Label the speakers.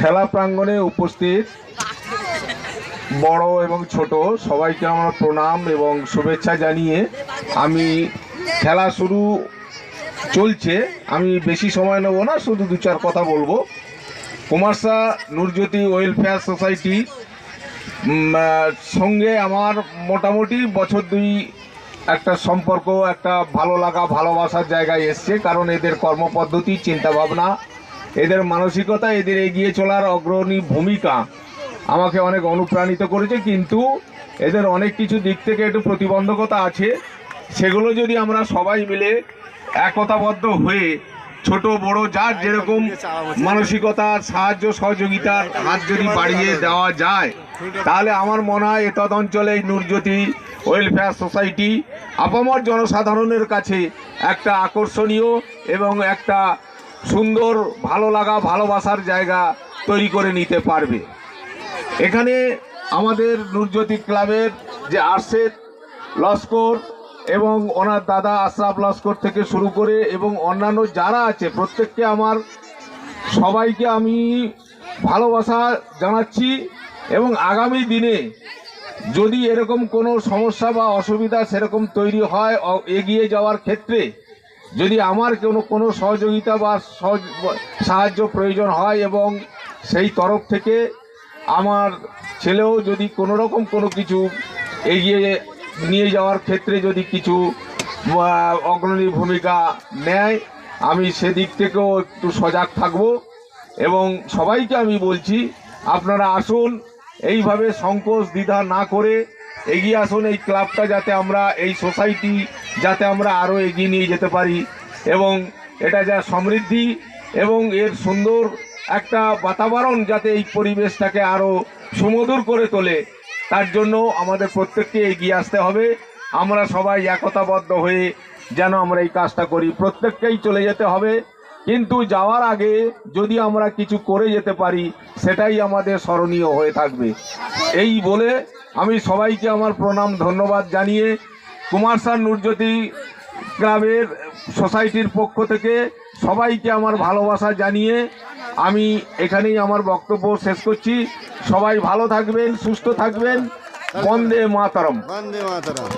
Speaker 1: খেলা প্রাঙ্গণে উপস্থিত বড় এবং ছোট সবাইকে আমার প্রণাম এবং শুভেচ্ছা জানিয়ে আমি খেলা শুরু চলছে। আমি বেশি সময় নেব না, শুধু দু চার কথা বলব। কুমারসা নূরজ্যোতি ওয়েলফেয়ার সোসাইটি সঙ্গে আমার মোটামুটি বছর দুই একটা সম্পর্ক, একটা ভালো লাগা, ভালোবাসার জায়গায় এসছে। কারণ এদের কর্মপদ্ধতি, চিন্তাভাবনা এদের মানসিকতা, এদের এগিয়ে চলার অগ্রণী ভূমিকা আমাকে অনেক অনুপ্রাণিত করেছে, কিন্তু এদের অনেক কিছু দিক থেকে একটু প্রতিবন্ধকতা আছে। সেগুলো যদি আমরা সবাই মিলে একতাবদ্ধ হয়ে ছোট, বড়, যার যেরকম মানসিকতার সাহায্য সহযোগিতার হাত যদি বাড়িয়ে দেওয়া যায়, তাহলে আমার মনে হয় এতদ অঞ্চলে নূরজ্যোতি ওয়েলফেয়ার সোসাইটি আপামর জনসাধারণের কাছে একটা আকর্ষণীয় এবং একটা সুন্দর, ভালো লাগা, ভালোবাসার জায়গা তৈরি করে নিতে পারবে। এখানে আমাদের নূরজ্যোতি ক্লাবের যে আরশেদ লস্কর এবং ওনার দাদা আশরাফ লস্কর থেকে শুরু করে এবং অন্যান্য যারা আছে, প্রত্যেককে আমার সবাইকে আমি ভালোবাসা জানাচ্ছি এবং আগামী দিনে যদি এরকম কোনো সমস্যা বা অসুবিধা সেরকম তৈরি হয়, এগিয়ে যাওয়ার ক্ষেত্রে যদি আমার কোনো কোনো সহযোগিতা বা সাহায্য প্রয়োজন হয় এবং সেই তরফ থেকে আমার ছেলেও যদি কোনো রকম কোনো কিছু এগিয়ে নিয়ে যাওয়ার ক্ষেত্রে যদি কিছু অগ্রণী ভূমিকা নেয়, আমি সেদিক থেকেও একটু সজাগ থাকব এবং সবাইকে আমি বলছি, আপনারা আসুন, এইভাবে সংকোচ দ্বিধা না করে এগিয়ে আসুন এই ক্লাবটা যাতে আমরা এই সোসাইটি যাতে আমরা আরও এগিয়ে নিয়ে যেতে পারি এবং এটা যা সমৃদ্ধি এবং এর সুন্দর একটা বাতাবরণ যাতে এই পরিবেশটাকে আরও সুমধুর করে তোলে, তার জন্য আমাদের প্রত্যেককে এগিয়ে আসতে হবে। আমরা সবাই একতাবদ্ধ হয়ে যেন আমরা এই কাজটা করি। প্রত্যেককেই চলে যেতে হবে। কিন্তু যাওয়ার আগে যদি আমরা কিছু করে যেতে পারি, সেটাই আমাদের স্মরণীয় হয়ে থাকবে। এই বলে আমি সবাইকে আমার প্রণাম, ধন্যবাদ জানিয়ে কুমারসার নুরজ্যোতি ক্লাবের সোসাইটির পক্ষ থেকে সবাইকে আমার ভালোবাসা জানিয়ে আমি এখানেই আমার বক্তব্য শেষ করছি। সবাই ভালো থাকবেন, সুস্থ থাকবেন। বন্দে মাতারম।
Speaker 2: বন্দে মাতরম।